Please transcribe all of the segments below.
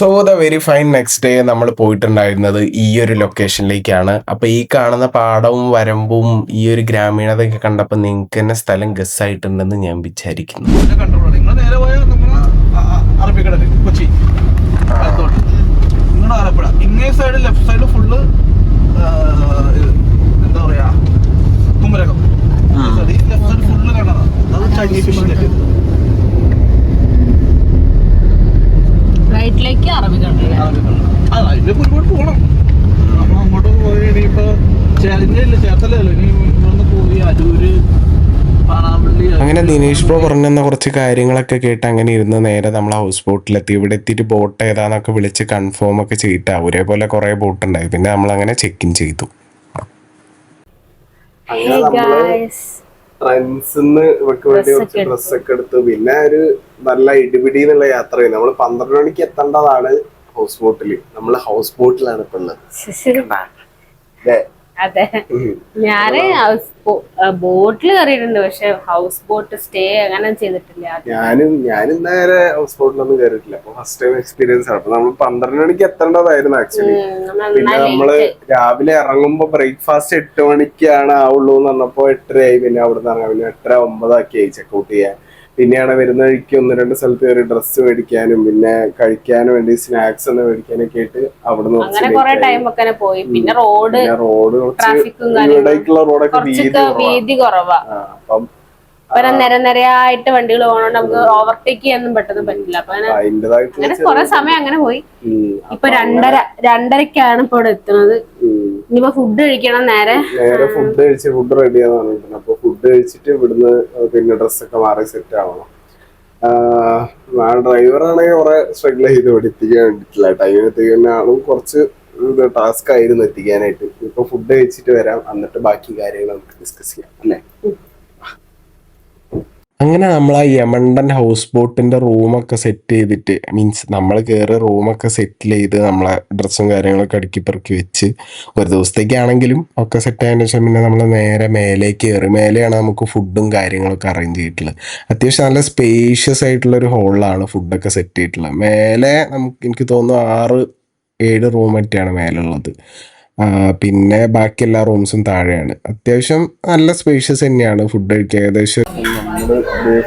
So the very fine next day നമ്മൾ പോയിട്ടുണ്ടായിരുന്നത് ഈ ഒരു ലൊക്കേഷനിലേക്കാണ് അപ്പൊ ഈ കാണുന്ന പാടവും വരമ്പും ഈ ഒരു ഗ്രാമീണതയൊക്കെ കണ്ടപ്പോൾ നിങ്ങൾക്ക് തന്നെ സ്ഥലം ഗസ് ആയിട്ടുണ്ടെന്ന് ഞാൻ വിചാരിക്കുന്നു. കൊച്ചി. ആലപ്പുഴ. ഇങ്ങേ സൈഡ് ലെഫ്റ്റ് സൈഡ് ഫുള്ള് എന്താ പറയാ? കുമരകം. ഈ ലെഫ്റ്റ് സൈഡ് ഫുള്ള് കാണാം. അത് ചൈനീസ് ഫിഷിംഗ് റൈറ്റിലേക്ക് ഇതിലേക്ക് ഒരുപാട് പോകണം നമ്മൾ അങ്ങോട്ട് പോയി ഇനിയിപ്പോ ചേരില്ല ചേർത്തലല്ലോ? ഇനി ഇവിടുന്ന് പോയി അരൂര് പാണാവള്ളി അങ്ങനെ ദിനേഷ് ബ്രോ പറഞ്ഞെന്ന കുറച്ച് കാര്യങ്ങളൊക്കെ കേട്ട് അങ്ങനെ ഇരുന്ന് നേരെ നമ്മൾ ഹൗസ് ബോട്ടിലെത്തി ഇവിടെ എത്തിയിട്ട് ബോട്ട് ഏതാന്നൊക്കെ വിളിച്ച് കൺഫേം ഒക്കെ ചെയ്തിട്ട് ഒരേപോലെ കുറേ ബോട്ട് ഉണ്ടായി. പിന്നെ നമ്മൾ അങ്ങനെ ചെക്ക് ഇൻ ചെയ്തു ട്രെൻഡ്സിന്ന് ഇവർക്ക് വേണ്ടി കുറച്ച് ഡ്രസ്സൊക്കെ എടുത്തു. പിന്നെ ഒരു നല്ല ഇടിപിടി എന്നുള്ള യാത്രയായി. നമ്മൾ പന്ത്രണ്ട് മണിക്ക് എത്തേണ്ടതാണ് ഹൗസ് ബോട്ടിൽ നമ്മൾ ഹൗസ് ബോട്ടിലാണ് ഇപ്പൊ ഉള്ളത്? അതെ. ഞാൻ ഹൗസ് ബോട്ടിൽ കയറിയിട്ടുണ്ട് പക്ഷെ ഹൗസ് ബോട്ട് സ്റ്റേ അങ്ങനെ ചെയ്തിട്ടില്ല. ഞാനും ഞാനും നേരെ ഹൗസ് ബോട്ടിലൊന്നും കയറിയിട്ടില്ല. അപ്പൊ ഫസ്റ്റ് ടൈം എക്സ്പീരിയൻസ് ആണ്. അപ്പൊ നമ്മൾ പന്ത്രണ്ട് മണിക്ക് എത്തേണ്ടതായിരുന്നു ആക്ച്വലി പിന്നെ നമ്മൾ രാവിലെ ഇറങ്ങുമ്പോ ബ്രേക്ക്ഫാസ്റ്റ് എട്ട് മണിക്കാണ് ആവുള്ളൂ എന്ന് പറഞ്ഞപ്പോ എട്ടരയായി. പിന്നെ അവിടെ നിന്ന് ഇറങ്ങാം പിന്നെ എട്ടര ഒമ്പതാക്കിയായി ചെക്കൗട്ട് ചെയ്യാൻ. പിന്നെയാണ് വരുന്ന വഴിക്ക് ഒന്ന് രണ്ട് സ്ഥലത്ത് കയറി ഡ്രസ്സ് മേടിക്കാനും പിന്നെ കഴിക്കാനും വേണ്ടി സ്നാക്സ് ഒന്ന് മേടിക്കാനൊക്കെ ആയിട്ട് അവിടെ പോയി. പിന്നെ റോഡ് റോഡ് ഇവിടേക്കുള്ള റോഡൊക്കെ വീതി കുറവാ. വീതി കുറവാ. ആ, അപ്പം ഇപ്പൊ നിര നിരയായിട്ട് വണ്ടികൾ പോകണോണ്ട് നമുക്ക് ഓവർടേക്ക് ചെയ്യാനൊന്നും പെട്ടെന്ന് പറ്റില്ല. അപ്പൊ അങ്ങനെ കൊറേ സമയം അങ്ങനെ പോയി. ഇപ്പൊ രണ്ടര രണ്ടരക്കാണ് ഇപ്പൊ ഇവിടെ എത്തുന്നത്. ഇനിയിപ്പോ ഫുഡ് കഴിക്കണം നേരെ. നേരെ ഫുഡ് കഴിച്ച് ഫുഡ് റെഡി ആണെന്ന് പറഞ്ഞിട്ടുണ്ട് അപ്പൊ ഫുഡ് കഴിച്ചിട്ട് ഇവിടുന്ന് പിന്നെ ഡ്രസ്സൊക്കെ മാറി സെറ്റ് ആവണം. ആണെങ്കിൽ കുറെ സ്ട്രഗിൾ ചെയ്ത് ഇവിടെ എത്തിക്കാൻ വേണ്ടിട്ടില്ല ടൈമിന് എത്തിക്കുന്ന ആളും കുറച്ച് ടാസ്ക് ആയിരുന്നു എത്തിക്കാനായിട്ട്. ഇപ്പൊ ഫുഡ് കഴിച്ചിട്ട് വരാം. എന്നിട്ട് ബാക്കി കാര്യങ്ങൾ നമുക്ക് ഡിസ്കസ് ചെയ്യാം. അല്ലേ? അങ്ങനെ നമ്മൾ ആ യമണ്ടൻ ഹൗസ് ബോട്ടിന്റെ റൂമൊക്കെ സെറ്റ് ചെയ്തിട്ട് മീൻസ് നമ്മൾ കയറി റൂമൊക്കെ സെറ്റിൽ ചെയ്ത് നമ്മളെ ഡ്രസ്സും കാര്യങ്ങളൊക്കെ അടുക്കി പെറുക്കി വെച്ച് ഒരു ദിവസത്തേക്കാണെങ്കിലും ഒക്കെ സെറ്റ് ആയതിനു ശേഷം പിന്നെ നമ്മൾ നേരെ മേലേക്ക് കയറി. മേലെയാണ് നമുക്ക് ഫുഡും കാര്യങ്ങളൊക്കെ അറേഞ്ച് ചെയ്തിട്ടുള്ളത്. അത്യാവശ്യം നല്ല സ്പേഷ്യസ് ആയിട്ടുള്ള ഒരു ഹോളിലാണ് ഫുഡൊക്കെ സെറ്റ് ചെയ്തിട്ടുള്ളത്. മേലെ നമുക്ക് എനിക്ക് തോന്നുന്നു ആറ് ഏഴ് റൂം ഒക്കെയാണ് മേലുള്ളത്. പിന്നെ ബാക്കി എല്ലാ റൂംസും താഴെയാണ്. അത്യാവശ്യം നല്ല സ്പേഷ്യസ് തന്നെയാണ് ഫുഡ് കഴിക്കാൻ. ഏകദേശം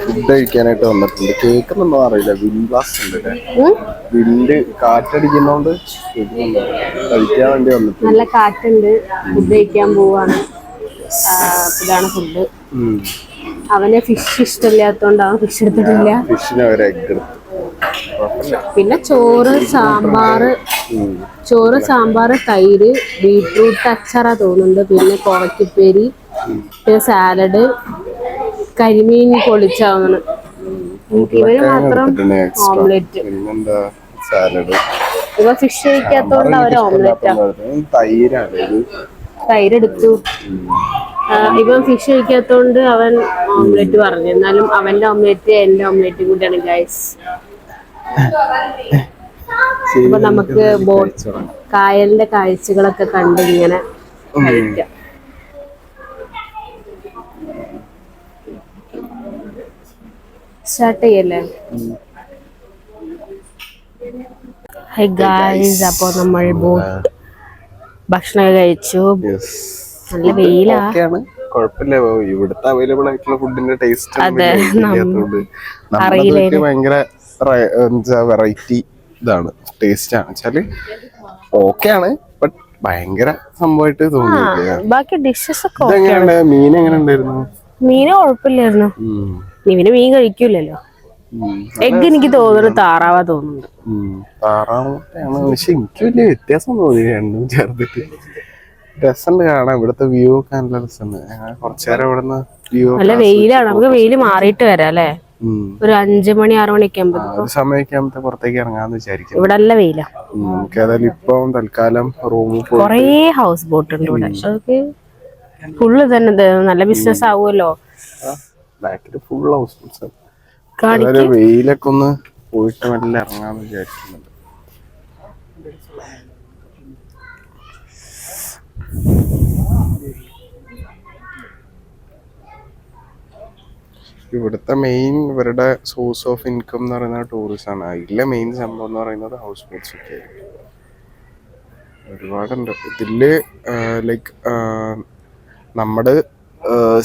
ഫുഡ് കഴിക്കാനായിട്ട് വന്നിട്ടുണ്ട്. കേൾക്കുന്നുണ്ടോ അറിയില്ല. വിൻഡ് ബ്ലാസ്റ്റ് ഉണ്ട് വിൻഡ് കാറ്റടിക്കുന്നോണ്ട്? കഴിക്കാൻ വേണ്ടി വന്നിട്ടുണ്ട്. നല്ല കാറ്റുണ്ട്. ഫുഡ് കഴിക്കാൻ പോവാണ്. ഇതാണ് ഫുഡ് അവനെ ഫിഷ് ഇഷ്ടമില്ലാത്തോണ്ട് അവൻ ഫിഷ് എടുത്തിട്ടില്ല. ഫിഷിനെ പിന്നെ ചോറ് സാമ്പാറ്. ചോറ് സാമ്പാർ തൈര് ബീട്രൂട്ട് അച്ചാറാ തോന്നുന്നുണ്ട് പിന്നെ കോവയ്ക്കുപ്പേരി പിന്നെ സാലഡ് കരിമീൻ പൊളിച്ചാവുന്നു ഇവർ മാത്രം. ഓംലെറ്റ്. സാലഡ്. ഇവ ഫിഷ് കഴിക്കാത്തോണ്ട് അവർ ഓംലെറ്റാ. തൈരാണ് തൈര് എടുത്തു ഇവൻ ഫിഷ് കഴിക്കാത്തോണ്ട് അവൻ ഓംലെറ്റ് പറഞ്ഞു. എന്നാലും അവന്റെ ഓംലെറ്റ് എന്റെ ഓംലെറ്റും കൂടിയാണ് ഗൈസ് അപ്പൊ നമുക്ക് ബോട്ട് കായലിന്റെ കാഴ്ചകളൊക്കെ കണ്ട് ഇങ്ങനെ കഴിക്കാം. സ്റ്റാർട്ട് ചെയ്യല്ലേ? ഹൈ ഗായ്സ് അപ്പൊ നമ്മൾ ബോട്ട് ഭക്ഷണം കഴിച്ചു. നല്ല വെയിലാ. ഒക്കെയാണ് കുഴപ്പമില്ല. ഇവിടുത്തെ അവൈലബിൾ ആയിട്ടുള്ള ഫുഡിന്റെ ടേസ്റ്റ് ഭയങ്കര വെറൈറ്റി ഇതാണ്. ടേസ്റ്റ് ആണ് വെച്ചാൽ ഓക്കെ ആണ്. ബട്ട് ഭയങ്കര സംഭവമായിട്ട് തോന്നിയില്ല? ബാക്കി ഡിഷസ് ഒക്കെ ഇതെങ്ങനെയുണ്ട്? മീൻ എങ്ങനെ ഉണ്ടായിരുന്നു മീന് കുഴപ്പമില്ലായിരുന്നു ഇവന് മീൻ കഴിക്കൂലല്ലോ. എഗ് എനിക്ക് തോന്നുന്നു താറാവാ തോന്നുന്നുണ്ട് താറാവാണ് പക്ഷെ എനിക്ക് വലിയ വ്യത്യാസം തോന്നി രണ്ടും ചേർത്തിട്ട്. രസമുണ്ട് കാണാൻ. ഇവിടുത്തെ വ്യൂ ഒക്കെ നല്ല രസമുണ്ട്. കുറച്ചേരം ഇവിടുന്ന് വ്യൂ നല്ല വെയിലാണ്. നമുക്ക് വെയിൽ മാറിയിട്ട് വരാം അല്ലേ? ഒരു അഞ്ചു മണി ആറു മണിയൊക്കെ ആകുമ്പോ ഒരു സമയമൊക്കെ പുറത്തേക്ക് ഇറങ്ങാന്ന് വിചാരിക്കും ഇവിടെ നല്ല വെയിലാ. ഉം, നമുക്ക് ഏതായാലും ഇപ്പം തൽക്കാലം റൂമിൽ കൊറേ ഹൗസ് ബോട്ട് ഉണ്ട് ഇവിടെ. അതൊക്കെ ഫുള്ള് തന്നെ നല്ല ബിസിനസ് ആവുമല്ലോ. ബാക്കിൽ ഫുൾ ഹൗസ് ബോട്ട്സ് വെയിലൊക്കെ ഒന്ന് പോയിട്ട് നല്ല ഇറങ്ങാന്ന് വിചാരിക്കുന്നുണ്ട്. ഇവിടുത്തെ മെയിൻ ഇവരുടെ സോഴ്സ് ഓഫ് ഇൻകം എന്ന് പറയുന്നത് ടൂറിസം ആണ്. അതിലെ മെയിൻ സംഭവം എന്ന് പറയുന്നത് ഹൗസ് ബോട്ട്സ് ഒക്കെ ഒരുപാടുണ്ട്. ഇതിൽ ലൈക്ക് നമ്മുടെ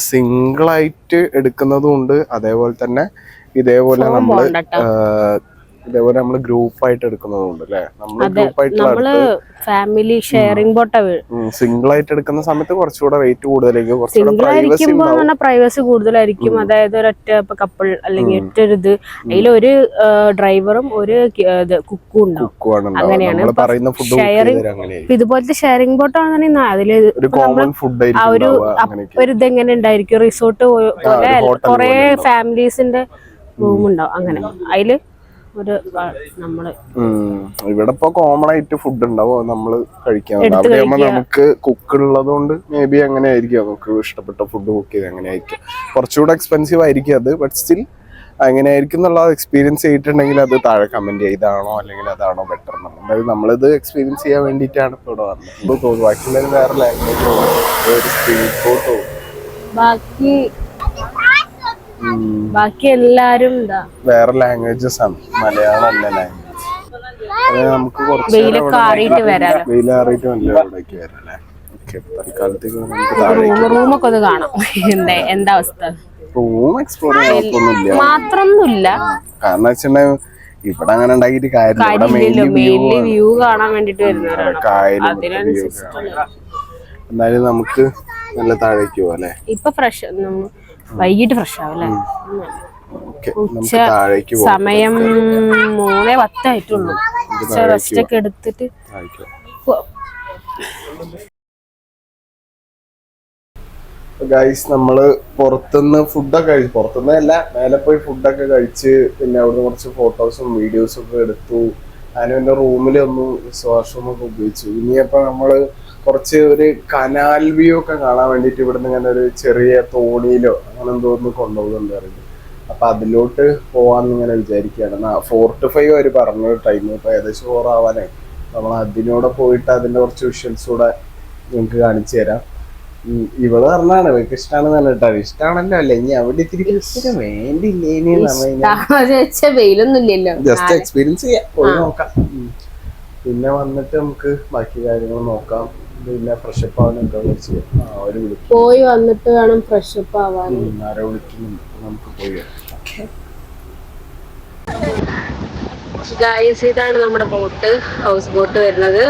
സിംഗിളായിട്ട് എടുക്കുന്നതും ഉണ്ട്. അതേപോലെ തന്നെ ഇതേപോലെ. ആ, ഇതേപോലെ നമ്മൾ ഗ്രൂപ്പായിട്ട് എടുക്കുന്നതുകൊണ്ട് അല്ലേ നമ്മൾ ഗ്രൂപ്പായിട്ടുള്ള നമ്മൾ ഫാമിലി ഷെയറിംഗ് ബോട്ടാ സിംഗിൾ ആയിട്ട് എടുക്കുന്ന സമയത്ത് കുറച്ചുകൂടെ റേറ്റ് കൂടുതലായിരിക്കും കുറച്ചുകൂടെ സിംഗിൾ പ്രൈവസി ആയിരിക്കുമ്പോ പറഞ്ഞാൽ പ്രൈവസി കൂടുതലായിരിക്കും. അതായത് ഒരൊറ്റ ഇപ്പൊ കപ്പിൾ അല്ലെങ്കിൽ ഒറ്റ ഒരു ഇത്. അതിലൊരു ഡ്രൈവറും ഒരു കുക്കും ഉണ്ടാവും. കുക്കുവാണ് ഉണ്ടാവുക. അങ്ങനെയാണ്. നമ്മൾ ഇപ്പൊ പറയുന്ന ഫുഡ് അങ്ങനെയായിരിക്കും. ഇപ്പൊ ഇതുപോലത്തെ ഷെയറിംഗ് ബോട്ട് ആണെന്നുണ്ടെങ്കിൽ അതിൽ ഒരു കോമൺ ഫുഡ് ആ ആയിരിക്കും ഒരു ഉണ്ടാവുക അങ്ങനെയൊക്കെ. ഒരു ഇതെങ്ങനെ ഉണ്ടായിരിക്കും? റിസോർട്ട് പോലെ ഒരു hotel കൊറേ പോലെ ഉണ്ടാവും. ഫാമിലീസിന്റെ റൂം ഉണ്ടാവും. അങ്ങനെ. അതിൽ ഒരു നമ്മൾ. ഇവിടെ ഇപ്പൊ കോമൺ ആയിട്ട് ഫുഡ് ഉണ്ടാവും. നമ്മൾ കഴിക്കാൻ അവിടെ നമുക്ക് കുക്ക് ഉള്ളത് കൊണ്ട് മേ ബി അങ്ങനെ ആയിരിക്കും നമുക്ക് ഇഷ്ടപ്പെട്ട ഫുഡ് കുക്ക് ചെയ്ത് അങ്ങനെ ആയിരിക്കും കുറച്ചുകൂടെ എക്സ്പെൻസീവ് ആയിരിക്കും അത്. ബട്ട് സ്റ്റിൽ അങ്ങനെ ആയിരിക്കും എന്നുള്ള എക്സ്പീരിയൻസ് ചെയ്തിട്ടുണ്ടെങ്കിൽ അത് താഴെ കമന്റ് ചെയ്താണോ അല്ലെങ്കിൽ അതാണോ ബെറ്റർ എന്നുള്ളത് നമ്മളിത് എക്സ്പീരിയൻസ് ചെയ്യാൻ വേണ്ടിയിട്ടാണ് ഇപ്പോൾ ഇവിടെ വന്നത്. ബാക്കിയുള്ളവർ വേറെ ലാംഗ്വേജ് ഒരു സ്ട്രീറ്റ് ബാക്കി ബാക്കി എല്ലാരും വേറെ ലാംഗ്വേജസ് ആണ്. മലയാളം അല്ല ലാംഗ്വേജ് നമുക്ക് കുറച്ച് വെയിലാറിയിട്ട് ഇവിടേക്ക് തൽക്കാലത്തേക്ക് നമുക്ക് റൂമൊക്കെ ഒന്ന് കാണാം. എന്താ എന്താ അവസ്ഥ? റൂം എക്സ്പ്ലോർ മാത്രമൊന്നുമില്ല. കാരണം വെച്ചിട്ടുണ്ടെങ്കിൽ ഇവിടെ അങ്ങനെ കാര്യമില്ല. വ്യൂ കാണാൻ വേണ്ടിട്ട് വരുന്നവരാണ്. എന്നാലും നമുക്ക് നല്ല താഴേക്ക് പോവാം അല്ലേ? ഇപ്പൊ ഫ്രഷ് വൈകിട്ട് ഫ്രഷ് ആവും അല്ലേ ഉച്ച സമയം മൂന്നേ പത്തായിട്ടുള്ളൂ. റെസ്റ്റ് ഒക്കെ എടുത്തിട്ട്. ഗൈസ് നമ്മൾ പുറത്തുനിന്ന് ഫുഡൊക്കെ കഴിച്ചു പുറത്തുനിന്ന് അല്ല മേലെ പോയി ഫുഡൊക്കെ കഴിച്ച് പിന്നെ അവിടുന്ന് കുറച്ച് ഫോട്ടോസും വീഡിയോസും ഒക്കെ എടുത്തു. അതിന് പിന്നെ റൂമിൽ ഒന്ന് വാഷ്റൂമൊക്കെ ഉപയോഗിച്ചു. ഇനിയപ്പോ നമ്മൾ കുറച്ച് ഒരു കനാൽ വ്യൂ ഒക്കെ കാണാൻ വേണ്ടിട്ട് ഇവിടുന്ന് ഇങ്ങനെ ഒരു ചെറിയ തോണിയിലോ അങ്ങനെ എന്തോ ഒന്ന് കൊണ്ടുപോകുന്നുണ്ട് പറയുന്നത് അപ്പൊ അതിലോട്ട് പോവാന്ന് ഇങ്ങനെ വിചാരിക്കുകയാണ്. ഫോർ ടു ഫൈവ് അവർ പറഞ്ഞ ടൈം ഇപ്പൊ ഏകദേശം ഫോർ ആവാനായി. നമ്മൾ അതിനോടെ പോയിട്ട് അതിന്റെ കുറച്ച് വിഷ്വൽസ് കൂടെ നിങ്ങൾക്ക് കാണിച്ചു തരാം. ഇവൾ പറഞ്ഞാണ് ഇവൾക്ക് ഇഷ്ടമാണെന്ന് പറഞ്ഞിട്ട്. ഇഷ്ടമാണല്ലോ അല്ലേ? ഇനി അവിടെ ഇത്തിരി വേണ്ടിയില്ലേ ജസ്റ്റ് എക്സ്പീരിയൻസ് ചെയ്യാം. പോയി നോക്കാം. പിന്നെ വന്നിട്ട് നമുക്ക് ബാക്കി കാര്യങ്ങൾ നോക്കാം. പിന്നെ ഫ്രഷപ്പ് ആവാനൊക്കെ ആ വിളിക്കും. പോയി വന്നിട്ട് വേണം ഫ്രഷ് അപ്പ് ആവാൻ ആരോ അപ്പൊ നമുക്ക് പോയി. ഗായസ് ഇതാണ് നമ്മുടെ ബോട്ട് ഹൗസ് ബോട്ട് വരുന്നത്.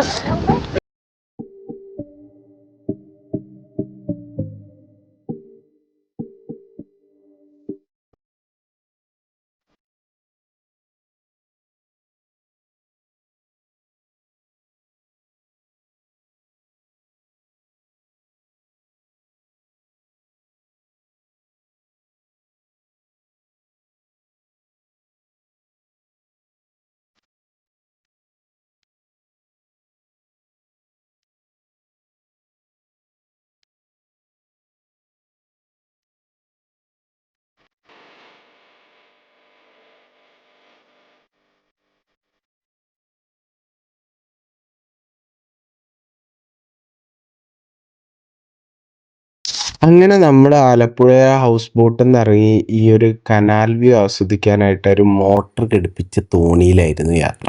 അങ്ങനെ നമ്മൾ ആലപ്പുഴ ഹൗസ് ബോട്ടിൽ നിന്ന് ഇറങ്ങി ഈ ഒരു കനാൽ വ്യൂ ആസ്വദിക്കാനായിട്ട് ഒരു മോട്ടർ ഘടിപ്പിച്ച തോണിയിലായിരുന്നു യാത്ര.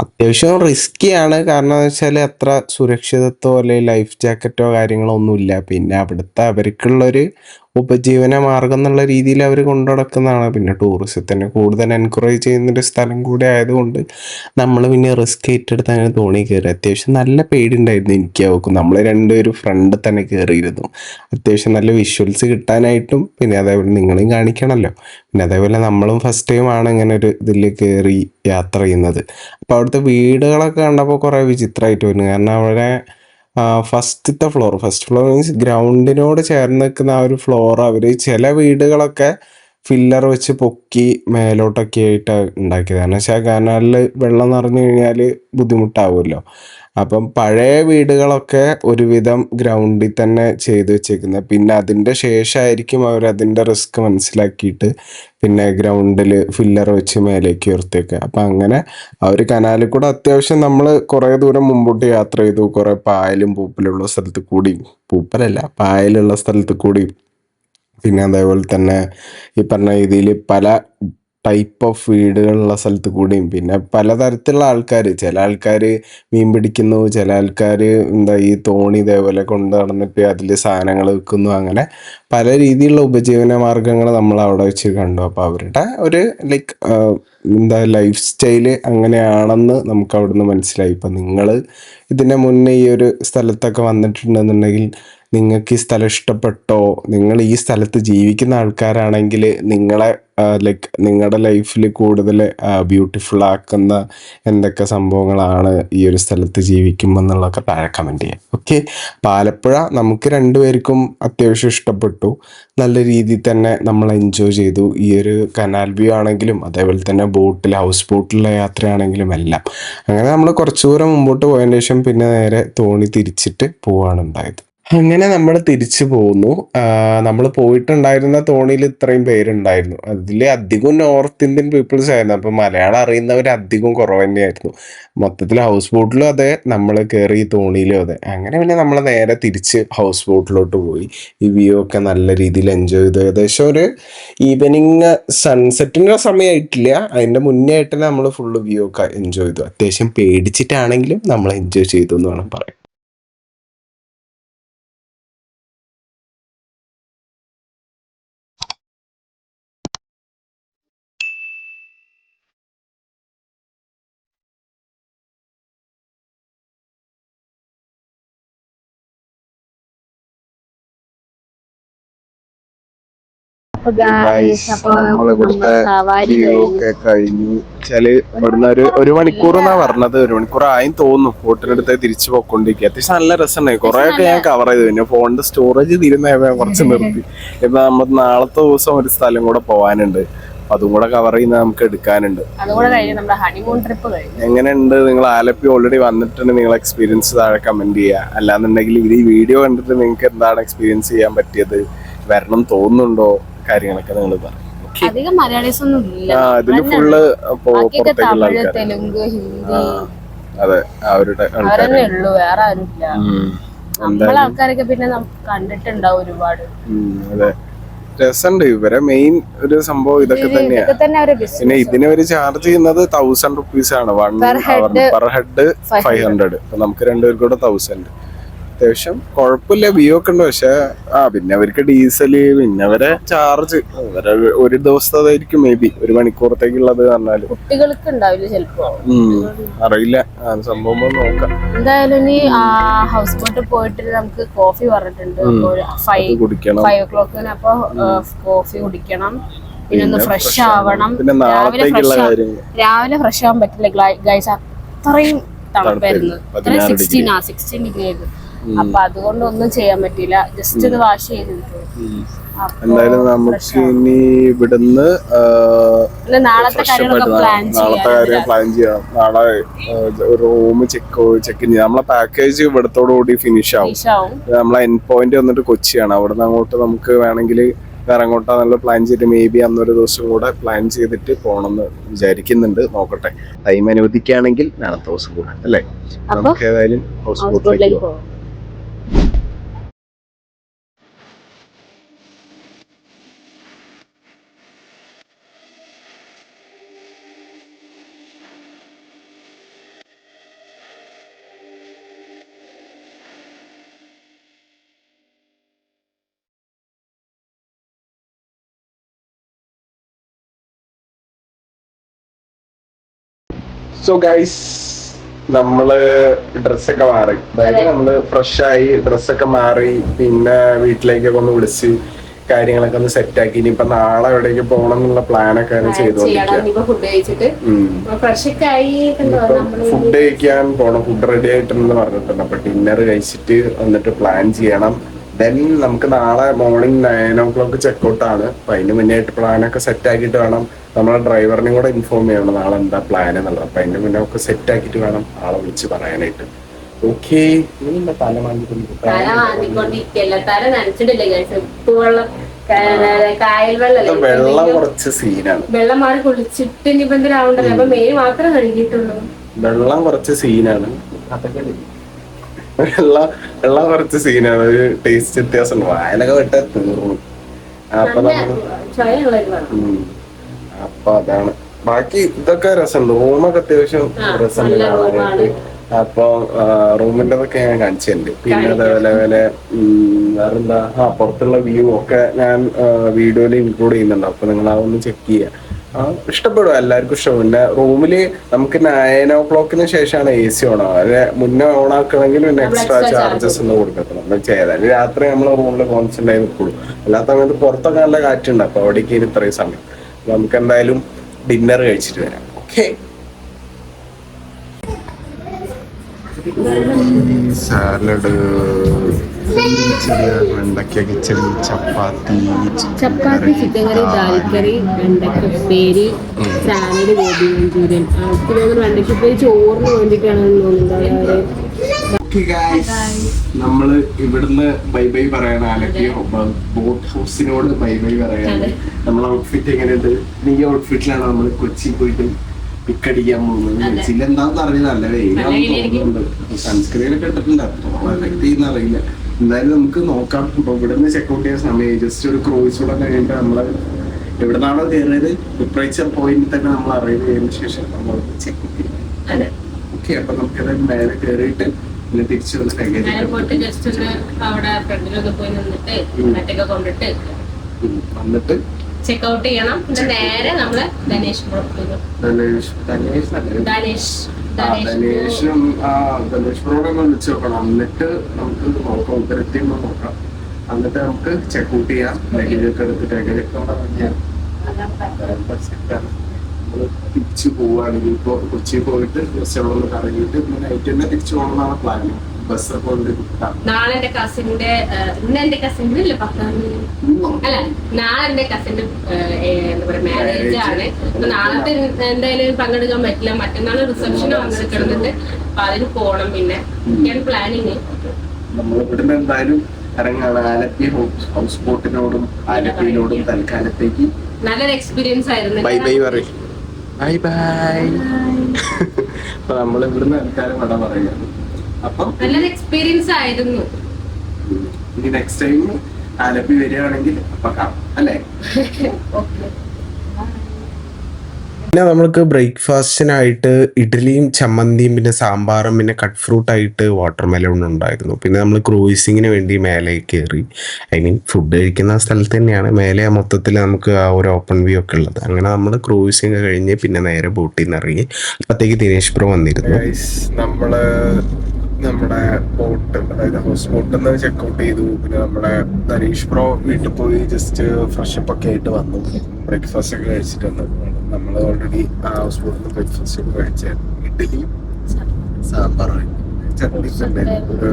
അത്യാവശ്യം റിസ്ക്കിയാണ് കാരണം എന്ന് വെച്ചാൽ അത്ര സുരക്ഷിതത്വോ അല്ലെങ്കിൽ ലൈഫ് ജാക്കറ്റോ കാര്യങ്ങളോ ഒന്നുമില്ല. പിന്നെ അവിടുത്തെ അവർക്കുള്ളൊരു ഉപജീവന മാർഗം എന്നുള്ള രീതിയിൽ അവർ കൊണ്ടു നടക്കുന്നതാണ്. പിന്നെ ടൂറിസത്തിനെ കൂടുതൽ എൻകറേജ് ചെയ്യുന്നൊരു സ്ഥലം കൂടെ ആയതുകൊണ്ട് നമ്മൾ പിന്നെ റിസ്ക് ഏറ്റെടുത്ത് അങ്ങനെ തോണി കയറി അത്യാവശ്യം നല്ല പേടിയുണ്ടായിരുന്നു എനിക്ക് അവക്കും. നമ്മൾ രണ്ടുപേരും ഫ്രണ്ട് തന്നെ കയറിയിരുന്നു അത്യാവശ്യം നല്ല വിഷ്വൽസ് കിട്ടാനായിട്ടും പിന്നെ അതേപോലെ നിങ്ങളെയും കാണിക്കണമല്ലോ പിന്നെ അതേപോലെ നമ്മളും ഫസ്റ്റ് ടൈം ആണ് ഇങ്ങനെ ഒരു ഇതിൽ കയറി യാത്ര ചെയ്യുന്നത്. അപ്പോൾ അവിടുത്തെ വീടുകളൊക്കെ കണ്ടപ്പോൾ കുറേ വിചിത്രമായിട്ട് വരുന്നു കാരണം അവിടെ ഫസ്റ്റത്തെ ഫ്ലോർ ഫസ്റ്റ് ഫ്ലോർ മീൻസ് ഗ്രൗണ്ടിനോട് ചേർന്ന് നിൽക്കുന്ന ആ ഒരു ഫ്ലോർ അവർ ചില വീടുകളൊക്കെ ഫില്ലർ വെച്ച് പൊക്കി മേലോട്ടൊക്കെ ആയിട്ട് ഉണ്ടാക്കിയത് കാരണം വെച്ചാൽ കനാലിൽ വെള്ളം നിറഞ്ഞു കഴിഞ്ഞാൽ ബുദ്ധിമുട്ടാവുമല്ലോ. അപ്പം പഴയ വീടുകളൊക്കെ ഒരുവിധം ഗ്രൗണ്ടിൽ തന്നെ ചെയ്തു വെച്ചേക്കുന്നത് പിന്നെ അതിന്റെ ശേഷമായിരിക്കും അവർ അതിന്റെ റിസ്ക് മനസ്സിലാക്കിയിട്ട് പിന്നെ ഗ്രൗണ്ടിൽ ഫില്ലർ വെച്ച് മേലേക്ക് ഉയർത്തിയൊക്കെ അപ്പം അങ്ങനെ ആ ഒരു കനാലിൽ കൂടെ അത്യാവശ്യം നമ്മൾ കുറേ ദൂരം മുമ്പോട്ട് യാത്ര ചെയ്തു. കുറേ പായലും പൂപ്പലുള്ള സ്ഥലത്ത് കൂടി പൂപ്പലല്ല പായലുള്ള സ്ഥലത്ത് കൂടി പിന്നെ അതേപോലെ തന്നെ ഈ പറഞ്ഞ രീതിയിൽ പല ടൈപ്പ് ഓഫ് വീടുകളുള്ള സ്ഥലത്ത് കൂടിയും പിന്നെ പലതരത്തിലുള്ള ആൾക്കാർ ചില ആൾക്കാർ മീൻ പിടിക്കുന്നു ചില ആൾക്കാർ എന്താ ഈ തോണി ഇതേപോലെ കൊണ്ട് നടന്നിട്ട് അതിൽ സാധനങ്ങൾ വിൽക്കുന്നു അങ്ങനെ പല രീതിയിലുള്ള ഉപജീവന മാർഗങ്ങൾ നമ്മൾ അവിടെ വെച്ച് കണ്ടു. അപ്പോൾ അവരുടെ ഒരു ലൈക്ക് എന്താ ലൈഫ് സ്റ്റൈൽ അങ്ങനെയാണെന്ന് നമുക്ക് അവിടുന്ന് മനസ്സിലായി. ഇപ്പം നിങ്ങൾ ഇതിന്റെ മുന്നേ ഈ ഒരു സ്ഥലത്തൊക്കെ വന്നിട്ടുണ്ടെന്നുണ്ടെങ്കിൽ നിങ്ങൾക്ക് ഈ സ്ഥലം ഇഷ്ടപ്പെട്ടോ നിങ്ങൾ ഈ സ്ഥലത്ത് ജീവിക്കുന്ന ആൾക്കാരാണെങ്കിൽ നിങ്ങളെ ലൈക്ക് നിങ്ങളുടെ ലൈഫിൽ കൂടുതൽ ബ്യൂട്ടിഫുൾ ആക്കുന്ന എന്തൊക്കെ സംഭവങ്ങളാണ് ഈ ഒരു സ്ഥലത്ത് ജീവിക്കുമ്പോൾ എന്നുള്ളതൊക്കെ താഴെ കമന്റ് ചെയ്യാം. ഓക്കെ അപ്പം ആലപ്പുഴ നമുക്ക് രണ്ടുപേർക്കും അത്യാവശ്യം ഇഷ്ടപ്പെട്ടു. നല്ല രീതിയിൽ തന്നെ നമ്മൾ എൻജോയ് ചെയ്തു. ഈ ഒരു കനാൽ വ്യൂ ആണെങ്കിലും അതേപോലെ തന്നെ ബോട്ടിൽ ഹൗസ് ബോട്ടിലെ യാത്രയാണെങ്കിലും എല്ലാം. അങ്ങനെ നമ്മൾ കുറച്ചു ദൂരം മുമ്പോട്ട് പോയതിന് ശേഷം പിന്നെ നേരെ തോണി തിരിച്ചിട്ട് പോവാണ് ഉണ്ടായത്. അങ്ങനെ നമ്മൾ തിരിച്ചു പോകുന്നു നമ്മൾ പോയിട്ടുണ്ടായിരുന്ന തോണിയിൽ ഇത്രയും പേരുണ്ടായിരുന്നു. അതിൽ അധികം നോർത്ത് ഇന്ത്യൻ പീപ്പിൾസ് ആയിരുന്നു. അപ്പം മലയാളം അറിയുന്നവർ അധികം കുറവ് തന്നെയായിരുന്നു. മൊത്തത്തിൽ ഹൗസ് ബോട്ടിലും അതെ നമ്മൾ കയറി തോണിയിലും അതെ. അങ്ങനെ പിന്നെ നമ്മൾ നേരെ തിരിച്ച് ഹൗസ് ബോട്ടിലോട്ട് പോയി. ഈ വ്യൂ ഒക്കെ നല്ല രീതിയിൽ എൻജോയ് ചെയ്തു. ഏകദേശം ഒരു ഈവനിങ് സൺസെറ്റിന്റെ സമയമായിട്ടില്ല അതിന്റെ മുന്നേ ആയിട്ട് നമ്മൾ ഫുള്ള് വ്യൂ ഒക്കെ എൻജോയ് ചെയ്തു. അത്യാവശ്യം പേടിച്ചിട്ടാണെങ്കിലും നമ്മൾ എൻജോയ് ചെയ്തു എന്ന് വേണം പറയാം ഒക്കെ കഴിഞ്ഞു. വെച്ചാൽ ഇവിടുന്ന് ഒരു ഒരു മണിക്കൂർ എന്നാ പറഞ്ഞത്. ഒരു മണിക്കൂർ ആയും തോന്നുന്നു. ഫോട്ടിനടുത്ത് തിരിച്ചു പോയിക്കൊണ്ടിരിക്കുക. അത്യാവശ്യം നല്ല രസമുണ്ടായി കുറെ ഒക്കെ ഞാൻ കവർ ചെയ്തു. പിന്നെ ഫോണിന്റെ സ്റ്റോറേജ് തീരുന്ന കുറച്ച് നിർത്തി. ഇപ്പൊ നമ്മൾ നാളത്തെ ദിവസം ഒരു സ്ഥലം കൂടെ പോവാനുണ്ട്. അതും കൂടെ കവർ ചെയ്യുന്ന നമുക്ക് എടുക്കാനുണ്ട്. എങ്ങനെയുണ്ട്? നിങ്ങൾ ആലപ്പി ഓൾറെഡി വന്നിട്ടുണ്ട്. നിങ്ങൾ എക്സ്പീരിയൻസ് താഴെ കമന്റ് ചെയ്യുക. അല്ലാന്നുണ്ടെങ്കിൽ ഇത് ഈ വീഡിയോ കണ്ടിട്ട് നിങ്ങൾക്ക് എന്താണ് എക്സ്പീരിയൻസ് ചെയ്യാൻ പറ്റിയത്? വരണം തോന്നുന്നുണ്ടോ? കാര്യങ്ങളൊക്കെ നിങ്ങൾ പറയും ഓക്കെ. അധികം മലയാളീസ് ഒന്നും ഇല്ല ഇതിൽ ഫുള്ള് ബാക്കിയൊക്കെ പുറത്തേക്കുള്ള തമിഴ് തെലുങ്ക് ഹിന്ദി. അതെ അവരുടെ ആൾക്കാർ അവരെന്നെ ഉള്ളൂ വേറെ നമ്മളെ ആൾക്കാരൊക്കെ പിന്നെ കണ്ടിട്ടുണ്ടാവും ഒരുപാട്. അതെ. രസമുണ്ട് ഇവരെ മെയിൻ ഒരു സംഭവം ഇതൊക്കെ തന്നെയാ. ഇതൊക്കെ തന്നെ അവരെ ബിസിനസ് പിന്നെ ഇതിന് ഒരു ചാർജ് ചെയ്യുന്നത് തൗസൻഡ് റുപ്പീസ് ആണ്. One per head five hundred നമുക്ക് രണ്ടുപേർക്കും കൂടെ തൗസൻഡ് അത്യാവശ്യം കുഴപ്പമില്ല വ്യൂ ഒക്കെ ഉണ്ട്. പക്ഷെ ആ പിന്നെ അവർക്ക് ഡീസൽ പിന്നെ അവരെ ചാർജ്. അവരെ ഒരു ദിവസത്തേതായിരിക്കും മേ ബി ഒരു മണിക്കൂറത്തേക്കുള്ളത് പറഞ്ഞാൽ. കുട്ടികൾക്ക് ഉണ്ടാവില്ല ചിലപ്പോ. അറിയില്ല. ആ സംഭവം ഒന്ന് നോക്കാം. എന്തായാലും ഇനി ഹൗസ് ബോട്ടിൽ പോയിട്ട് നമുക്ക് കോഫി പറഞ്ഞിട്ടുണ്ട്. ഫൈവ് കുടിക്കണം. ഫൈവ് ഓ ക്ലോക്കിന് അപ്പൊ കോഫി കുടിക്കണം. പിന്നെ ഒന്ന് ഫ്രഷ് ആവണം. രാവിലെ ഫ്രഷ് രാവിലെ ഫ്രഷ് ആവാൻ പറ്റില്ല. ഗൈസ് അത്രയും തണുപ്പായിരുന്നു. അത്രയും സിക്സ്റ്റീൻ ആ സിക്സ്റ്റീൻ ഡിഗ്രി ആയിരുന്നു. അപ്പൊ അതുകൊണ്ട് ഒന്നും ചെയ്യാൻ പറ്റില്ല ജസ്റ്റ് ഇത് വാഷ് ചെയ്തിട്ടു എന്തായാലും നമുക്ക് ഇനി ഇവിടുന്ന് നാളത്തെ കാര്യം പ്ലാൻ ചെയ്യാം. നാളെ റൂം ചെക്ക് ചെക്ക് ചെയ്യാം. നമ്മളെ പാക്കേജ് ഇവിടത്തോടുകൂടി ഫിനിഷ് ആവും. നമ്മളെ എൻ പോയിന്റ് വന്നിട്ട് കൊച്ചിയാണ്. അവിടുന്ന് അങ്ങോട്ട് നമുക്ക് വേണമെങ്കിൽ വേറെ നല്ല പ്ലാൻ ചെയ്തിട്ട് മേ ബി അന്നൊരു ദിവസം കൂടെ പ്ലാൻ ചെയ്തിട്ട് പോണെന്ന് വിചാരിക്കുന്നുണ്ട്. നോക്കട്ടെ. ടൈം അനുവദിക്കുകയാണെങ്കിൽ നാളത്തെ ദിവസം കൂടെ അല്ലേ? നമുക്ക് ഏതായാലും ഹൗസ് ബോട്ടിലേക്ക് പോകാം. സോ ഗൈസ് നമ്മൾ ഡ്രസ്സൊക്കെ മാറി. അതായത് നമ്മൾ ഫ്രഷ് ആയി ഡ്രസ്സൊക്കെ മാറി പിന്നെ വീട്ടിലേക്കൊക്കെ ഒന്ന് വിളിച്ച് കാര്യങ്ങളൊക്കെ ഒന്ന് സെറ്റ് ആക്കി. ഇനിയിപ്പൊ നാളെ എവിടേക്ക് പോകണം എന്നുള്ള പ്ലാനൊക്കെ ചെയ്തോണ്ടിരിക്കുക ഫ്രഷ് ഒക്കെ ചെയ്തു ഫുഡ് കഴിക്കാൻ പോണം. ഫുഡ് റെഡി ആയിട്ടുണ്ടെന്ന് പറഞ്ഞിട്ടുണ്ട്. അപ്പൊ ഡിന്നർ കഴിച്ചിട്ട് വന്നിട്ട് പ്ലാൻ ചെയ്യണം. ദെൻ നമുക്ക് നാളെ morning nine o'clock checkout ആണ്. അപ്പൊ അതിന് മുന്നേ ആയിട്ട് പ്ലാനൊക്കെ സെറ്റ് ആക്കിയിട്ട് വേണം. നമ്മളെ ഡ്രൈവറിനെ കൂടെ ഇൻഫോം ചെയ്യണം നാളെ എന്താ പ്ലാൻ എന്നുള്ളത്. അപ്പൊ അതിന്റെ മുന്നേ ഒക്കെ സെറ്റ് ആക്കിയിട്ട് വേണം ആളെ വിളിച്ച് പറയാനായിട്ട്. ഓക്കെ തല മാന്തിക്കൊണ്ട് തല മാന്തിക്കൊണ്ടിരിക്കല്ല തല നനച്ചിട്ടില്ല കഴിച്ചു ഉപ്പുവെള്ളം കായൽ വെള്ളം വെള്ളം കുറച്ച് സീനാണ് വെള്ളം മാറി കുളിച്ചിട്ട് ഇനിയിപ്പോ എന്തിനാവണ്ടല്ലോ അപ്പൊ മെയ് മാത്രം കഴുകിയിട്ടുള്ളൂ. വെള്ളം കുറച്ച് സീനാണ് അതൊക്കെ. വെള്ളം വെള്ള കുറച്ച് സീനാണ് ഒരു ടേസ്റ്റ് വ്യത്യാസം വായനൊക്കെ വിട്ട തീർന്നു. അപ്പൊ നമ്മൾ. അപ്പൊ അതാണ്. ബാക്കി ഇതൊക്കെ രസമുണ്ട്. റൂമൊക്കെ അത്യാവശ്യം രസമുണ്ട് നല്ല കാണാനായിട്ട്. അപ്പൊ റൂമിന്റെതൊക്കെ ഞാൻ കാണിച്ചിട്ടുണ്ട്. പിന്നെ അതേപോലെ പോലെ വേറെന്താ? ആ പുറത്തുള്ള വ്യൂ ഒക്കെ ഞാൻ വീഡിയോയിൽ ഇൻക്ലൂഡ് ചെയ്യുന്നുണ്ട്. അപ്പൊ നിങ്ങൾ അതൊന്ന് ചെക്ക് ചെയ്യുക ഇഷ്ടപ്പെടും എല്ലാവർക്കും ഇഷ്ടപ്പെടും പിന്നെ റൂമിൽ നമുക്ക് നയൻ ഓ ക്ലോക്കിന് ശേഷമാണ് എ സി ഓൺ ആവുക മുന്നേ ഓൺ ആക്കണമെങ്കിൽ പിന്നെ എക്സ്ട്രാ ചാർജസ് ഒന്ന് കൊടുക്കണം എന്ന് ചെയ്താൽ രാത്രി നമ്മൾ റൂമിൽ കോൺസ്റ്റന്റ് ആയി നിൽക്കുള്ളൂ. അല്ലാത്ത സമയത്ത് പുറത്തൊക്കെ നല്ല കാറ്റുണ്ട്. അപ്പൊ അവിടേക്ക് ഇത്രയും സമയം. നമുക്ക് എന്തായാലും ഡിന്നർ കഴിച്ചിട്ട് വരാം. ഓക്കെ സാലഡ് വെണ്ടയ്ക്ക കിച്ചടി ചപ്പാത്തി ചപ്പാത്തി ചിക്കൻ കറി ദാൽക്കറി വെണ്ടയ്ക്ക ഉപ്പേരി സാലഡ് ഗോബി മഞ്ചൂരിയൻ. അവർക്ക് തോന്നുന്നു വെണ്ടയ്ക്ക ഉപ്പേരി ചോറിന് വേണ്ടിയിട്ടാണെന്ന് തോന്നുന്നത്. നമ്മൾ ഇവിടുന്ന് ബൈ ബൈ പറയണ അല്ലെങ്കിൽ ബോട്ട് ഹൗസിനോട് ബൈ ബൈ പറയാണ്. നമ്മളെ ഔട്ട്ഫിറ്റ് എങ്ങനെയുണ്ട്? നീ ഔട്ട്ഫിറ്റിലാണ് നമ്മൾ കൊച്ചി പോയിട്ട് പിക്കടിക്കാൻ പോകുന്നത് കൊച്ചിയിൽ എന്താണെന്ന് അറിയില്ല. നല്ല വെയിലുണ്ട് സൺസ്ക്രീൻ ഒക്കെ ഇട്ടിട്ടുണ്ട്. അത്രത്തോളം എഫക്ട് ചെയ്യുന്ന അറിയില്ല. എന്തായാലും നമുക്ക് നോക്കാം. ഇപ്പൊ ഇവിടുന്ന് ചെക്കൗട്ട് ചെയ്യാൻ സമയം ജസ്റ്റ് ഒരു ക്രൂയിസ് കൂടെ കഴിഞ്ഞിട്ട് നമ്മൾ എവിടുന്നാണോ കയറിയത്? ലിറ്ററേച്ചർ പോയിന്റ് തന്നെ നമ്മൾ അറിയുന്ന ചെയ്തതിനു ശേഷം നമ്മൾ ചെക്കൗട്ട് ചെയ്യും. ഓക്കെ അപ്പൊ നമുക്കത് മേലെ കയറിയിട്ട് പിന്നെ തിരിച്ചു വന്ന് കൊണ്ടിട്ട് വന്നിട്ട് ചെക്ക് ചെയ്യണം. പിന്നെ നേരെ നമ്മൾ ധനേഷ് ധനേഷ് ധനേഷ് അല്ലേ? ധനേഷ് ഒന്ന് വിളിച്ചു നോക്കണം. എന്നിട്ട് നമുക്ക് നോക്കാം. ഉത്തരത്തി നോക്കാം. എന്നിട്ട് നമുക്ക് ചെക്ക് ഔട്ട് ചെയ്യാം. ലഗേജ് ഒക്കെ എടുത്തിട്ട് ലഗേജ് ഒക്കെ അവിടെ തന്നെയാണ് നമ്മൾ തിരിച്ചു പോവുകയാണെങ്കിൽ ഇപ്പൊ കൊച്ചി പോയിട്ട് ജസ്റ്റ് അവിടെ ഒന്ന് കറങ്ങിയിട്ട് പിന്നെ നൈറ്റ് തന്നെ തിരിച്ചു പോകണമെന്നാണ് കിട്ടാം നാളെ എന്റെ കസിന്റെ ഇന്ന് എന്റെ കസിന്റെ ഇല്ല പത്താം തീയതി? അല്ല നാളെ എന്റെ കസിന്റെ എന്താ പറയാ മാരേജ് ആണ്. അപ്പൊ നാളത്തെ എന്തായാലും പങ്കെടുക്കാൻ പറ്റില്ല. മറ്റന്നാൾ റിസപ്ഷന് പങ്കെടുക്കണമെന്നുണ്ട് അപ്പൊ അതിന് പോണം പിന്നെ. ഞാൻ പ്ലാനിങ് നമ്മൾ ഇവിടുന്ന് എന്തായാലും ഇറങ്ങാണ്. ആലപ്പി ഹൗസ് ബോട്ടിനോടും ആലപ്പിയിലോടും തൽക്കാലത്തേക്ക് നല്ലൊരു എക്സ്പീരിയൻസ് ആയിരുന്നു. ബൈ ബൈ പറയും. ബൈ ബൈ അപ്പൊ നമ്മൾ ഇവിടുന്ന് തൽക്കാലം വട അപ്പം നല്ലൊരു എക്സ്പീരിയൻസ് ആയിരുന്നു. ഇനി നെക്സ്റ്റ് ടൈം ആലപ്പി വരികയാണെങ്കിൽ അപ്പൊ കാണാം അല്ലേ? ഓക്കെ പിന്നെ നമ്മൾക്ക് ബ്രേക്ക്ഫാസ്റ്റിനായിട്ട് ഇഡ്ഡലിയും ചമ്മന്തിയും പിന്നെ സാമ്പാറും പിന്നെ കട്ട് ഫ്രൂട്ട് ആയിട്ട് വാട്ടർ മെലൺ ഉണ്ടായിരുന്നു. പിന്നെ നമ്മൾ ക്രൂയിസിങ്ങിന് വേണ്ടി മേലെ കയറി. ഐ മീൻ ഫുഡ് കഴിക്കുന്ന സ്ഥലത്ത് തന്നെയാണ്. മേലെ മൊത്തത്തിൽ നമുക്ക് ആ ഒരു ഓപ്പൺ വ്യൂ ഒക്കെ ഉള്ളത്. അങ്ങനെ നമ്മൾ ക്രൂയിസിങ് കഴിഞ്ഞ് പിന്നെ നേരെ ബോട്ടിൽ നിന്ന് ഇറങ്ങി അപ്പോഴത്തേക്ക് ദിനേശ് പ്രോ വന്നിരുന്നു. നമ്മൾ നമ്മുടെ ബോട്ട് അതായത് ഹൗസ് ബോട്ടിൽ നിന്ന് ചെക്കൗട്ട് ചെയ്തു. പിന്നെ നമ്മുടെ നരീഷ് പ്രോ വീട്ടിൽ പോയി ജസ്റ്റ് ഫ്രഷ് അപ്പ് ഒക്കെ ആയിട്ട് വന്നു. ബ്രേക്ക്ഫാസ്റ്റ് ഒക്കെ കഴിച്ചിട്ട് വന്നു. നമ്മൾ ഓൾറെഡി ആ ഹൗസ് ബോട്ടിൽ നിന്ന് ബ്രേക്ക്ഫാസ്റ്റ് ഒക്കെ കഴിച്ച ഇഡ്ഡലി സാമ്പാർ ചട്നി ചിക്കൻ ഒരു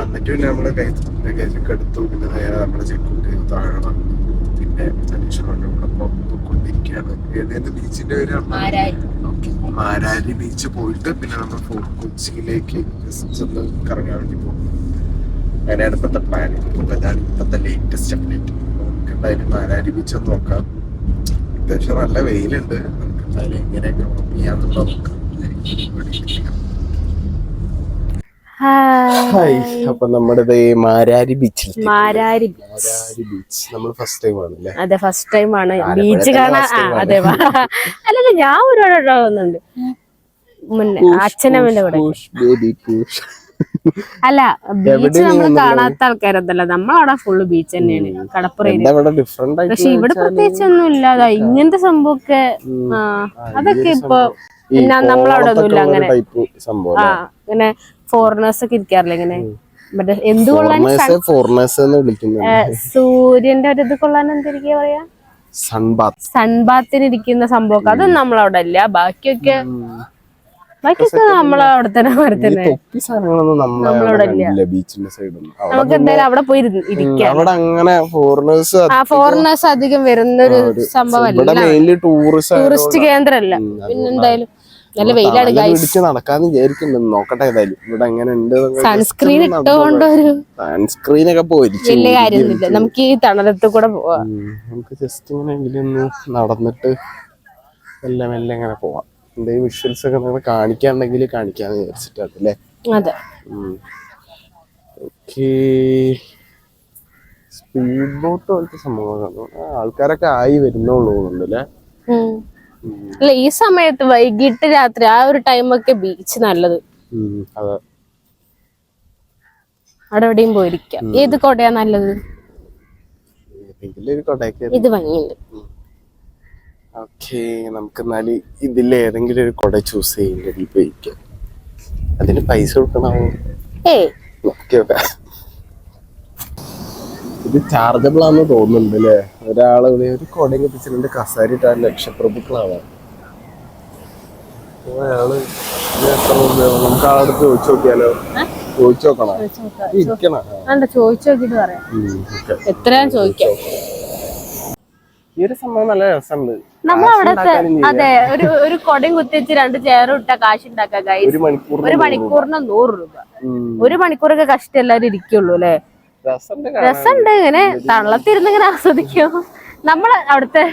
എന്നിട്ട് പിന്നെ നമ്മൾ ലഗേജ് കഴിച്ചൊക്കെ എടുത്തു. പിന്നെ നേരെ നമ്മൾ ചെക്കൗട്ട് ചെയ്തു. താഴെ വന്നു. പിന്നെ ധനീഷ് ഇവിടെ കൊണ്ടിരിക്കുകയാണ് ഏതേത് ബീച്ചിന്റെ പേര്. മാരാരി ബീച്ച് പോയിട്ട് പിന്നെ നമ്മൾ ഫോർട്ട് കൊച്ചിയിലേക്ക് ചെന്ന് കറങ്ങാൻ വേണ്ടി പോകും അങ്ങനെയാണ് ഇപ്പോഴത്തെ പ്ലാൻ അപ്പൊ ഇതാണ് ഇപ്പോഴത്തെ ലേറ്റസ്റ്റ് അപ്ഡേറ്റ് നമുക്ക് എന്തായാലും മാരാരി ബീച്ച് ഒന്ന് നോക്കാം അത്യാവശ്യം നല്ല വെയിലുണ്ട് നമുക്ക് എന്തായാലും എങ്ങനെയൊക്കെ ചെയ്യാന്നുള്ള നോക്കാം ഹായ്. അപ്പൊ നമ്മുടെ മാരാരി ബീച്ച് മാരാരി ബീച്ച് നമ്മൾ ഫസ്റ്റ് ടൈം ആണല്ലേ? അതെ ഫസ്റ്റ് ടൈം ആണ്. ബീച്ച് കാണാൻ. അതെ. അല്ലല്ല ഞാൻ ഒരുപാട് വന്നുണ്ട് മുന്നേ അച്ഛനമ്മന്റെ കൂടെ അല്ല ബീച്ച് നമ്മൾ കാണാത്ത ആൾക്കാരൊന്നല്ല നമ്മളവിടെ ഫുള്ള് ബീച്ച് തന്നെയാണ്. കടപ്പുറ പക്ഷെ ഇവിടെ പ്രത്യേകിച്ച് ഒന്നും ഇല്ലാതാ ഇങ്ങനത്തെ സംഭവമൊക്കെ അതൊക്കെ ഇപ്പൊ പിന്നെ നമ്മളവിടെ ഒന്നുമില്ല അങ്ങനെ. ആ ഇങ്ങനെ ഫോറിനേഴ്സ് ഒക്കെ ഇരിക്കാറില്ല ഇങ്ങനെ? മറ്റേ എന്ത് കൊള്ളാൻ സൂര്യന്റെ ഒരു ഇത് കൊള്ളാൻ എന്തിരിക്കാ പറയാ? സൺബാത്ത് സൺബാത്തിന് ഇരിക്കുന്ന സംഭവം അത് നമ്മളവിടെ ഇല്ല. ബാക്കിയൊക്കെ ബാക്കിയൊക്കെ നമ്മളവിടെ തന്നെ അവിടെ തന്നെ തൊപ്പി സാധനങ്ങളൊന്നും നമ്മളവിടെ ഇല്ല. ബീച്ചിന്റെ നമുക്ക് എന്തായാലും അവിടെ പോയി ഇരിക്കാം. അവിടെ അങ്ങനെ ഫോറിനേഴ്സ് അധികം വരുന്ന ഒരു സംഭവമല്ല. ടൂറിസ്റ്റ് കേന്ദ്രമല്ല. പിന്നെ എന്തായാലും നല്ല വെയിലാണ് പിടിച്ച് നടക്കാന്ന് വിചാരിക്കുന്നുണ്ട്. നോക്കട്ടെ ഏതായാലും. ഇവിടെ എങ്ങനെ ഉണ്ട് സൺസ്ക്രീൻ ഇട്ടുകൊണ്ട് ഒരു സൺസ്ക്രീൻ ഒക്കെ വലിയ കാര്യമൊന്നുമില്ല. നമുക്ക് ഈ തണലത്ത് കൂടെ പോവാം. നമുക്ക് ജസ്റ്റ് ഇങ്ങനെ ഒന്ന് നടന്നിട്ട് മെല്ലെ മെല്ലെ ഇങ്ങനെ പോവാം. എന്തെങ്കിലും വിഷ്വൽസ് ഒക്കെ നിങ്ങൾ കാണിക്കാണ്ടെങ്കിൽ കാണിക്കാന്ന് വിചാരിച്ചിട്ടാണ് അല്ലേ അതെ. സ്പീഡ് ബോട്ട് പോലത്തെ സംഭവങ്ങളൊക്കെ ആൾക്കാരൊക്കെ ആയി വരുന്നുള്ളൂ അല്ലേ. അല്ല ഈ സമയത്ത് വൈകിട്ട് രാത്രി ആ ഒരു ടൈമൊക്കെ ബീച്ച് നല്ലത്. അവിടെ എവിടെയും പോയിരിക്കാം. ഏത് കൊടയാ നല്ലത്? ഇത് ഭംഗിയുണ്ട്. ഓക്കെ നമുക്ക് എന്നാൽ ഇതിൽ ഏതെങ്കിലും ഒരു കൊട ചൂസ് ചെയ്യുന്നതിൽ അതിന് പൈസ കൊടുക്കണമോ ഏയ്. നോക്കി നോക്കാം ഇത് ചാർജബിൾ ആണെന്ന് തോന്നുന്നുണ്ട് അല്ലേ ഒരാൾ ഇവിടെ ഒരു കൊടയും കത്തിച്ചിട്ടുണ്ട് കസാരി ഇട്ടാൽ ലക്ഷപ്രഭുക്കളാവാം അപ്പൊ അയാൾ? നമുക്ക് ആളടുത്ത് ചോദിച്ചു നോക്കിയാലോ? ചോദിച്ചു നോക്കണം? ഇരിക്കണ. ചോദിച്ചു നോക്കിട്ട് പറയാം. എത്രയാ ചോദിക്കാം. ഈ ഒരു സംഭവം നല്ല രസമുണ്ട്. ചെയ്യാം. അതെ ഒരു ഒരു കൊടയും കുത്തിച്ച് രണ്ട് ചെയറും ഇട്ട കാശ് ഉണ്ടാക്കാം ഒരു മണിക്കൂറിന് നൂറ് രൂപ. ഒരു മണിക്കൂറൊക്കെ കഷ്ടം എല്ലാരും ഇരിക്കുള്ളൂ അല്ലേ രസമുണ്ട് ഇങ്ങനെ തള്ളത്തിരുന്ന് ഇങ്ങനെ ആസ്വദിക്കും. നമ്മൾ അവിടുത്തെ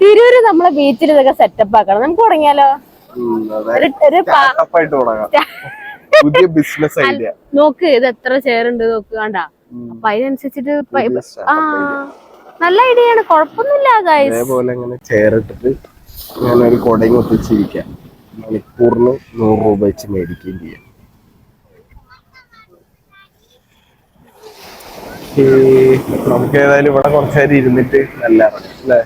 തിരൂര് നമ്മളെ ബീച്ചിൽ ഇതൊക്കെ സെറ്റപ്പ് ആക്കണം. നമുക്ക് തുടങ്ങിയാലോ? പുതിയ ബിസിനസ് ഐഡിയ നോക്ക് ഇത് എത്ര ചെയർ ഉണ്ട് നോക്ക് കണ്ട. അപ്പൊ അതിനനുസരിച്ചിട്ട് ആ നല്ല ഐഡിയ ആണ്. കുഴപ്പമൊന്നുമില്ല ഗൈസ് അതേപോലെ ഇങ്ങനെ ചെയർ ഇട്ടിട്ട് ഞാൻ ഒരു കൊടയും ഒപ്പിച്ചിരിക്കാം മണിക്കൂറിന് നൂറ് രൂപ വെച്ച് മേടിക്കുകയും ചെയ്യാം. നമുക്ക് ഏതായാലും ഇവിടെ കുറച്ചു നേരം ഇരുന്നിട്ട് നല്ല അല്ലേ?